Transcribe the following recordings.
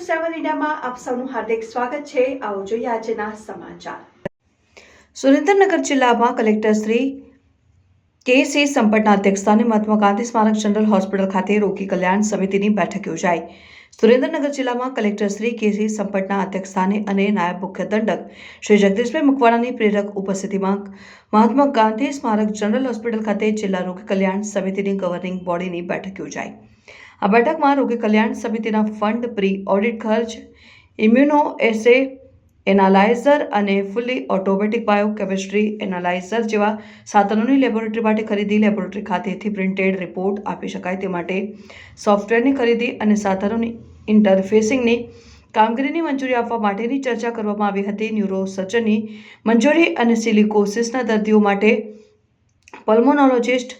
સેવન ઇન્ડિયામાં આપ સૌનું હાર્દિક સ્વાગત છે. આવો જોઈએ આજના સમાચાર. સુરેન્દ્રનગર જિલ્લામાં કલેક્ટર શ્રી કે સી સંપટના અધ્યક્ષસ્થાને મહાત્મા ગાંધી સ્મારક જનરલ હોસ્પિટલ ખાતે રોગી કલ્યાણ સમિતિની બેઠક યોજાઈ. સુરેન્દ્રનગર જિલ્લામાં કલેક્ટર શ્રી કે સી સંપટના અધ્યક્ષસ્થાને અને નાયબ મુખ્ય દંડક શ્રી જગદીશભાઈ મકવાણાની પ્રેરક ઉપસ્થિતિમાં મહાત્મા ગાંધી સ્મારક જનરલ હોસ્પિટલ ખાતે જિલ્લા રોગી કલ્યાણ સમિતિની ગવર્નિંગ બોડીની બેઠક યોજાઈ. આ બેઠકમાં રોગી કલ્યાણ સમિતિના ફંડ પ્રી ઓડિટ ખર્ચ, ઇમ્યુનો એસે એનાલાઇઝર અને ફૂલી ઓટોમેટિક બાયોકેમિસ્ટ્રી એનાલાઇઝર જેવા સાધનોની લેબોરેટરી માટે ખરીદી, લેબોરેટરી ખાતેથી પ્રિન્ટેડ રિપોર્ટ આપી શકાય તે માટે સોફ્ટવેરની ખરીદી અને સાધનોની ઇન્ટરફેસિંગની કામગીરીની મંજૂરી આપવા માટેની ચર્ચા કરવામાં આવી હતી. ન્યુરોસર્જનની મંજૂરી અને સિલિકોસિસના દર્દીઓ માટે પલ્મોનોલોજિસ્ટ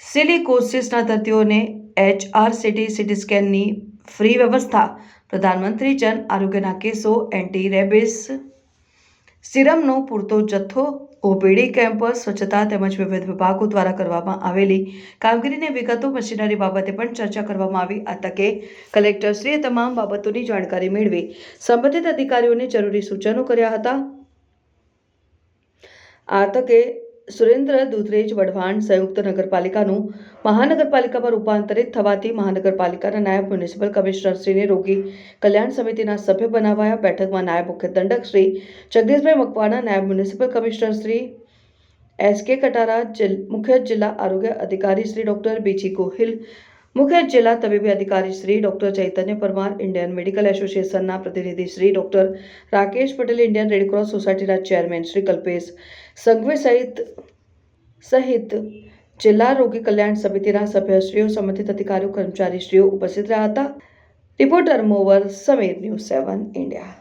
સિલિકોસિસના દર્દીઓને એચઆરસીટી સીટી સ્કેનની ફ્રી વ્યવસ્થા. પ્રધાનમંત્રી જન આરોગ્યના કેસો એન્ટી રેબિસ સિરમનો પૂરતો જથ્થો, ઓપીડી કેમ્પસ સ્વચ્છતા તેમજ વિવિધ વિભાગો દ્વારા કરવામાં આવેલી કામગીરીની વિગતો, મશીનરી બાબતે પણ ચર્ચા કરવામાં આવી. આ તકે કલેક્ટરશ્રીએ તમામ બાબતોની જાણકારી મેળવી. સંબંધિત અધિકારીઓને જરૂરી સૂચનો કર્યા હતા. આ તકે સુરેન્દ્ર દૂધરેજ વઢવાણ સંયુક્ત નગરપાલિકાનું મહાનગરપાલિકામાં રૂપાંતરિત થવાથી મહાનગરપાલિકાના નાયબ મ્યુનિસિપલ કમિશનરશ્રીને રોગી કલ્યાણ સમિતિના સભ્ય બનાવાયા. બેઠકમાં નાયબ મુખ્ય દંડક શ્રી જગદીશભાઈ મકવાણા, નાયબ મ્યુનિસિપલ કમિશનર શ્રી એસ કે કટારા મુખ્ય જિલ્લા આરોગ્ય અધિકારી શ્રી ડોક્ટર બીજી ગોહિલ મુખ્ય જિલ્લા તબીબી અધિકારી Shri doctor Chaitanya Parmar, Indian medical એસોસિએશનના પ્રતિનિધિ Shri doctor Rakesh Patel, Indian Red Cross સોસાયટીના ચેરમેન શ્રી કલ્પેશ સંઘવી સહિત સહિત જિલ્લા રોગી કલ્યાણ સમિતિના સભ્યશ્રીઓ, સંબંધિત અધિકારીઓ, કર્મચારીશ્રીઓ ઉપસ્થિત રહ્યા હતા. Reporter Mowar Samir news seven India.